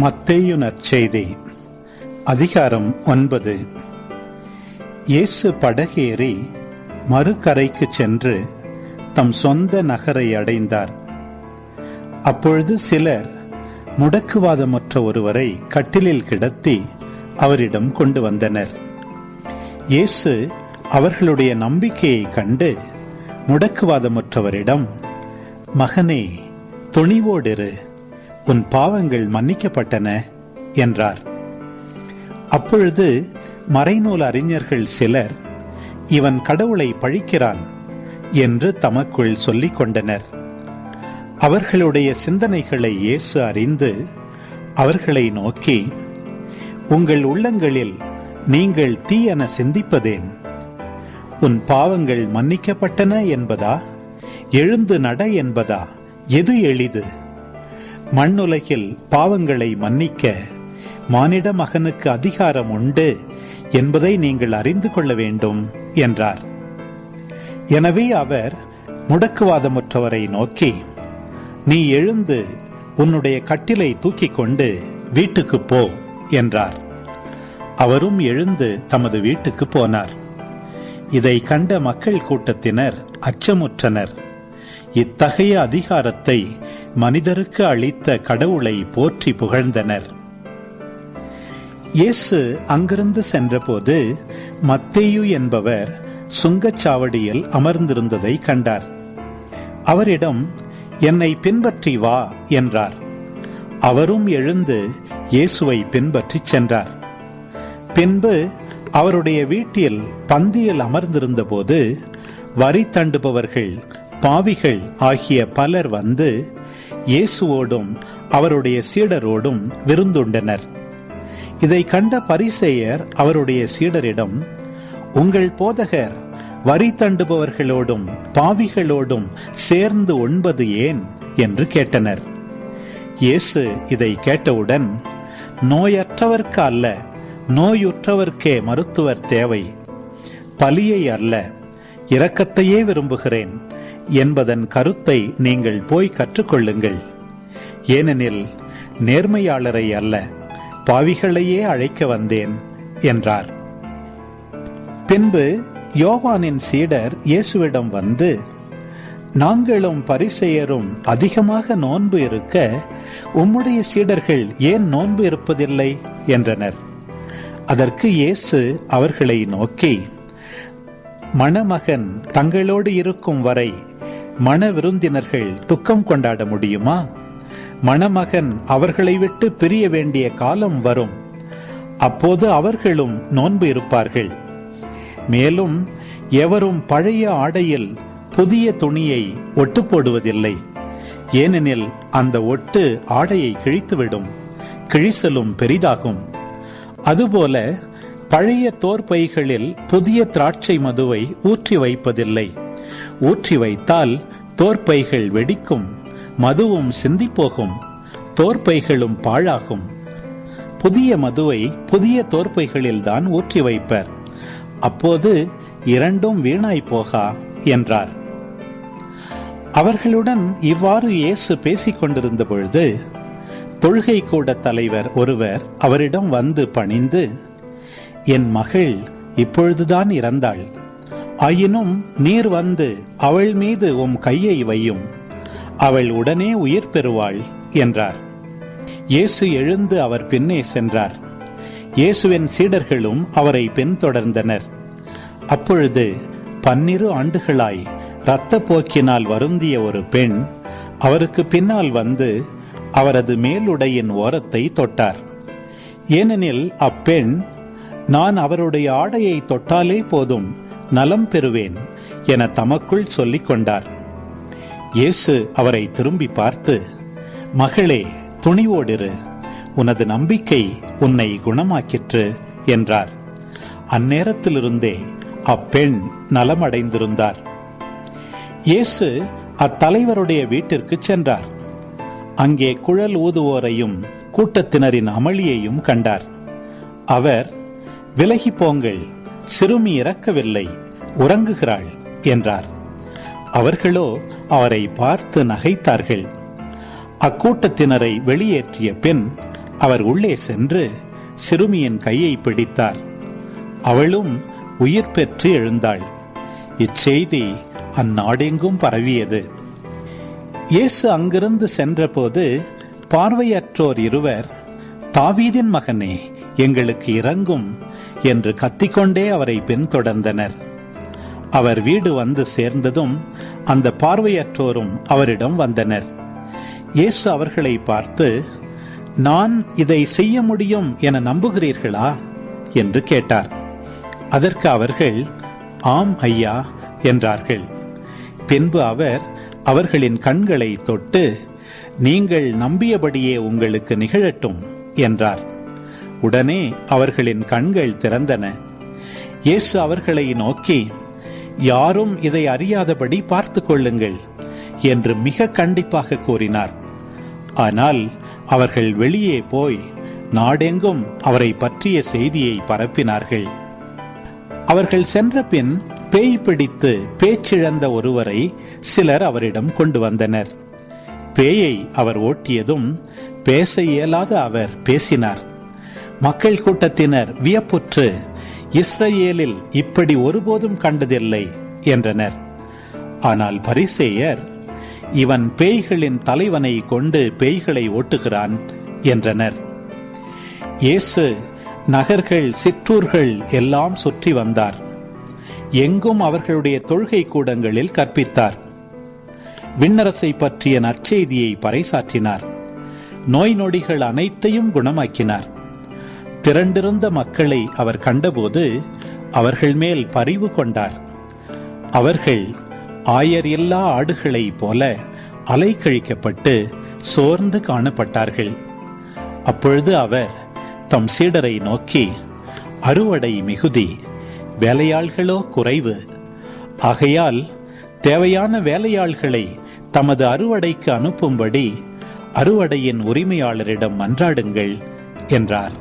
மத்தேயு நற்செய்தி அதிகாரம் ஒன்பது. இயேசு படகேறி மறுகரைக்கு சென்று தம் சொந்த நகரை அடைந்தார். அப்பொழுது சிலர் முடக்குவாதமற்ற ஒருவரை கட்டிலில் கிடத்தி அவரிடம் கொண்டு வந்தனர். இயேசு அவர்களுடைய நம்பிக்கையை கண்டு முடக்குவாதமற்றவரிடம் மகனே துணிவோடிரு. உன் பாவங்கள் மன்னிக்கப்பட்டன என்றார். அப்பொழுது மறைநூல் அறிஞர்கள் சிலர் இவன் கடவுளை பழிக்கிறான் என்று தமக்குள் சொல்லிக் கொண்டனர். அவர்களுடைய சிந்தனைகளை இயேசு அறிந்து அவர்களை நோக்கி உங்கள் உள்ளங்களில் நீங்கள் தீயென சிந்திப்பதேன் உன் பாவங்கள் மன்னிக்கப்பட்டன என்பதா? எழுந்து நட என்பதா? எது எளிது? மண்ணுலகில் பாவங்களை மன்னிக்க மானிட மகனுக்கு அதிகாரம் உண்டு என்பதை நீங்கள் அறிந்து கொள்ள வேண்டும் என்றார். எனவே அவர் முடக்குவாதமுற்றவரை நோக்கி நீ எழுந்து உன்னுடைய கட்டிலை தூக்கிக் கொண்டு வீட்டுக்கு போ என்றார். அவரும் எழுந்து தமது வீட்டுக்கு போனார். இதை கண்ட மக்கள் கூட்டத்தினர் அச்சமுற்றனர். இத்தகைய அதிகாரத்தை மனிதருக்கு அளித்த கடவுளை போற்றி புகழ்ந்தனர். இயேசு அங்கிருந்து சென்றபோது மத்தேயு என்பவர் சுங்கச்சாவடியில் அமர்ந்திருந்ததை கண்டார். அவரிடம் என்னை பின்பற்றி வா என்றார். அவரும் எழுந்து இயேசுவை பின்பற்றிச் சென்றார். பின்பு அவருடைய வீட்டில் பந்தியில் அமர்ந்திருந்தபோது வரி தண்டுபவர்கள் பாவிகள் ஆகிய பலர் வந்து இயேசுவோடும் அவருடைய சீடரோடும் விருந்துண்டனர். இதை கண்ட பரிசேயர் அவருடைய சீடரிடம் உங்கள் போதகர் வரி தண்டுபவர்களோடும் பாவிகளோடும் சேர்ந்து உண்பது ஏன்? என்று கேட்டனர். இயேசு இதை கேட்டவுடன் நோயற்றவர்க்கு அல்ல நோயுற்றவர்க்கே மருத்துவர் தேவை. பலியை அல்ல இரக்கத்தையே விரும்புகிறேன். என்பதன் கருத்தை நீங்கள் போய் கற்றுக்கொள்ளுங்கள். ஏனெனில் நேர்மையாளரை அல்ல பாவிகளையே அழைக்க வந்தேன் என்றார். பின்பு யோவானின் சீடர் இயேசுவிடம் வந்து நாங்களும் பரிசெயரும் அதிகமாக நோன்பு இருக்க உம்முடைய சீடர்கள் ஏன் நோன்பு இருப்பதில்லை? என்றனர். அதற்கு இயேசு அவர்களை நோக்கி மணமகன் தங்களோடு இருக்கும் வரை மண விருந்தினர்கள் துக்கம் கொண்டாட முடியுமா? மணமகன் அவர்களை விட்டு பிரிய வேண்டிய காலம் வரும். அப்போது அவர்களும் நோன்பு இருப்பார்கள். மேலும் எவரும் பழைய ஆடையில் புதிய துணியை ஒட்டு போடுவதில்லை ஏனெனில் அந்த ஒட்டு ஆடையை கிழித்துவிடும். கிழிசலும் பெரிதாகும். அதுபோல பழைய தோற்பைகளில் புதிய திராட்சை மதுவை ஊற்றி வைப்பதில்லை. ஊற்றி வைத்தால் தோற்பைகள் வெடிக்கும் மதுவும் சிந்திப்போகும் தோற்பைகளும் பாழாகும். புதிய மதுவை புதிய தோற்பைகளில் தான் ஊற்றி வைப்பர். அப்போது இரண்டும் வீணாய் போகா என்றார். அவர்களுடன் இவ்வாறு இயேசு பேசிக் கொண்டிருந்த பொழுது தொழுகை கூட தலைவர் ஒருவர் அவரிடம் வந்து பணிந்து என் மகள் இப்பொழுதுதான் இறந்தாள். ஆயினும் நீர் வந்து அவள் மீது உம் கையை வையும். அவள் உடனே உயிர் பெறுவாள் என்றார். இயேசு எழுந்து அவர் பின்னே சென்றார். இயேசுவின் சீடர்களும் அவரை பின்தொடர்ந்தனர். அப்பொழுது பன்னிரு ஆண்டுகளாய் இரத்த போக்கினால் வருந்திய ஒரு பெண் அவருக்கு பின்னால் வந்து அவரது மேலுடையின் ஓரத்தை தொட்டார். ஏனெனில் அப்பெண் நான் அவருடைய ஆடையை தொட்டாலே போதும் நலம் பெறுவேன் என தமக்குள் சொல்லிக் கொண்டார். இயேசு அவரை திரும்பி பார்த்து மகளே துணிவோடிரு. உனது நம்பிக்கை உன்னை குணமாக்கிற்று என்றார். அந்நேரத்திலிருந்தே அப்பெண் நலமடைந்திருந்தார். இயேசு அத்தலைவருடைய வீட்டிற்கு சென்றார். அங்கே குழல் ஊதுவோரையும் கூட்டத்தினரின் அமளியையும் கண்டார். அவர் விலகி போங்கள் சிறுமி இறக்கவில்லை உறங்குகிறாள் என்றார். அவர்களோ அவரை பார்த்து நகைத்தார்கள். அக்கூட்டத்தினரை வெளியேற்றிய பின் அவர் உள்ளே சென்று சிறுமியின் கையை பிடித்தார். அவளும் உயிர் பெற்று எழுந்தாள். இச்செய்தி அந்நாடெங்கும் பரவியது. இயேசு அங்கிருந்து சென்றபோது பார்வையற்றோர் இருவர் தாவீதின் மகனே எங்களுக்கு இறங்கும் என்று கத்திக்கொண்டே அவரை பின்தொடர்ந்தனர். அவர் வீடு வந்து சேர்ந்ததும் அந்த பார்வையற்றோரும் அவரிடம் வந்தனர். இயேசு அவர்களை பார்த்து நான் இதை செய்ய முடியும் என நம்புகிறீர்களா? என்று கேட்டார். அதற்கு அவர்கள் ஆம் ஐயா என்றார்கள். பின்பு அவர் அவர்களின் கண்களை தொட்டு நீங்கள் நம்பியபடியே உங்களுக்கு நிகழட்டும் என்றார். உடனே அவர்களின் கண்கள் திறந்தன. இயேசு அவர்களை நோக்கி யாரும் இதை அறியாதபடி பார்த்து கொள்ளுங்கள் என்று மிக கண்டிப்பாக கூறினார். ஆனால் அவர்கள் வெளியே போய் நாடெங்கும் அவரை பற்றிய செய்தியை பரப்பினார்கள். அவர்கள் சென்ற பின் பேய் பிடித்து பேச்சிழந்த ஒருவரை சிலர் அவரிடம் கொண்டு வந்தனர். பேயை அவர் ஓட்டியதும் பேச இயலாத அவர் பேசினார். மக்கள் கூட்டத்தினர் வியப்புற்று இஸ்ரேலில் இப்படி ஒருபோதும் கண்டதில்லை என்றனர். ஆனால் பரிசேயர் இவன் பேய்களின் தலைவனை கொண்டு பேய்களை ஓட்டுகிறான் என்றனர். இயேசு நகர்கள் சிற்றூர்கள் எல்லாம் சுற்றி வந்தார். எங்கும் அவர்களுடைய தொழுகை கூடங்களில் கற்பித்தார். விண்ணரசை பற்றிய நற்செய்தியை பறைசாற்றினார். நோய் நொடிகள் அனைத்தையும் குணமாக்கினார். திரண்டிருந்த மக்களை அவர் கண்டபோது அவர்கள் மேல் பரிவு கொண்டார். அவர்கள் ஆயர் எல்லா ஆடுகளைப் போல அலைக்கழிக்கப்பட்டு சோர்ந்து காணப்பட்டார்கள். அப்பொழுது அவர் தம் சீடரை நோக்கி அறுவடை மிகுதி வேலையாள்களோ குறைவு. ஆகையால் தேவையான வேலையாள்களை தமது அறுவடைக்கு அனுப்பும்படி அறுவடையின் உரிமையாளரிடம் மன்றாடுங்கள் என்றார்.